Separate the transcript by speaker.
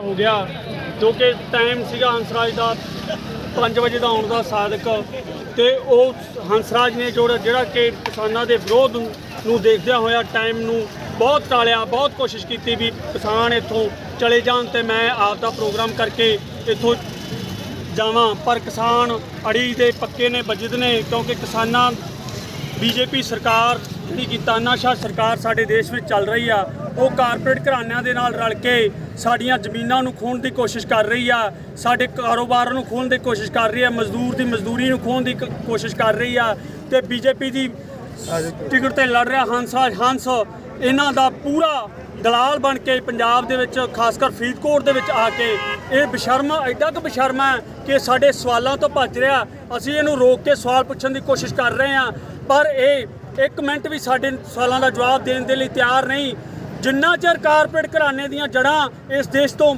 Speaker 1: ਹੋ ਗਿਆ, ਜੋ ਕਿ ਟਾਈਮ ਸੀਗਾ ਹੰਸਰਾਜ ਦਾ 5 ਵਜੇ ਦਾ ਆਉਣ ਦਾ ਸਾਦਕ ਤੇ ਉਹ ਹੰਸਰਾਜ ਨੇ ਜੋ ਜਿਹੜਾ ਕਿ ਕਿਸਾਨਾਂ ਦੇ ਵਿਰੋਧ ਨੂੰ- ਦੇਖਦਿਆਂ ਹੋਇਆ ਟਾਈਮ ਨੂੰ ਬਹੁਤ ਟਾਲਿਆ, ਬਹੁਤ ਕੋਸ਼ਿਸ਼ ਕੀਤੀ ਵੀ ਕਿਸਾਨ ਇੱਥੋਂ ਚਲੇ ਜਾਣ ਤੇ ਮੈਂ ਆਪ ਦਾ ਪ੍ਰੋਗਰਾਮ ਕਰਕੇ ਇੱਥੋਂ ਜਾਵਾਂ। ਪਰ ਕਿਸਾਨ ਅੜੀ ਦੇ ਪੱਕੇ ਨੇ ਵੱਜਦ ਨੇ, ਕਿਉਂਕਿ ਕਿਸਾਨਾਂ, ਬੀਜੇਪੀ ਸਰਕਾਰ ਜਿਹੜੀ ਕਿ ਤਾਨਾਸ਼ਾਹ ਸਰਕਾਰ ਸਾਡੇ ਦੇਸ਼ ਵਿੱਚ ਚੱਲ ਰਹੀ ਆ। ਉਹ ਕਾਰਪੋਰੇਟ ਘਰਾਣਿਆਂ ਦੇ ਨਾਲ ਰਲ ਕੇ ਸਾਡੀਆਂ ਜ਼ਮੀਨਾਂ ਨੂੰ ਖੋਹਣ ਦੀ ਕੋਸ਼ਿਸ਼ ਕਰ ਰਹੀ ਆ। ਸਾਡੇ ਕਾਰੋਬਾਰਾਂ ਨੂੰ ਖੋਹਣ ਦੀ ਕੋਸ਼ਿਸ਼ ਕਰ ਰਹੀ ਆ। ਮਜ਼ਦੂਰ ਦੀ ਮਜ਼ਦੂਰੀ ਨੂੰ ਖੋਹਣ ਦੀ ਕ- ਕੋਸ਼ਿਸ਼ ਕਰ ਰਹੀ ਆ। ਤੇ ਬੀਜੇਪੀ ਦੀ ਟਿਕਟ ਤੇ ਲੜ ਰਿਹਾ ਹੰਸਾ, ਹੰਸ। ਇਹਨਾਂ ਦਾ ਪੂਰਾ ਦਲਾਲ ਬਣ ਕੇ ਪੰਜਾਬ ਦੇ ਵਿੱਚ ਖਾਸ ਕਰ ਫਰੀਦਕੋਟ ਦੇ ਵਿੱਚ ਆ ਕੇ ਇਹ ਬਸ਼ਰਮ, ਐਡਾ ਕੁ ਬਸ਼ਰਮ ਹੈ ਕਿ ਸਾਡੇ ਸਵਾਲਾਂ ਤੋਂ ਭੱਜ ਰਿਹਾ। ਅਸੀਂ ਇਹਨੂੰ ਰੋਕ ਕੇ ਸਵਾਲ ਪੁੱਛਣ ਦੀ ਕੋਸ਼ਿਸ਼ ਕਰ ਰਹੇ ਹਾਂ। ਪਰ ਇਹ ਇੱਕ ਮਿੰਟ ਵੀ ਸਾਡੇ ਸਵਾਲਾਂ ਦਾ ਜਵਾਬ ਦੇਣ ਦੇ ਲਈ ਤਿਆਰ ਨਹੀਂ। ਜਿੰਨਾ ਚਿਰ ਕਾਰਪੋਰੇਟ ਘਰਾਣੇ ਦੀਆਂ ਜੜ੍ਹਾਂ ਇਸ ਦੇਸ਼ ਤੋਂ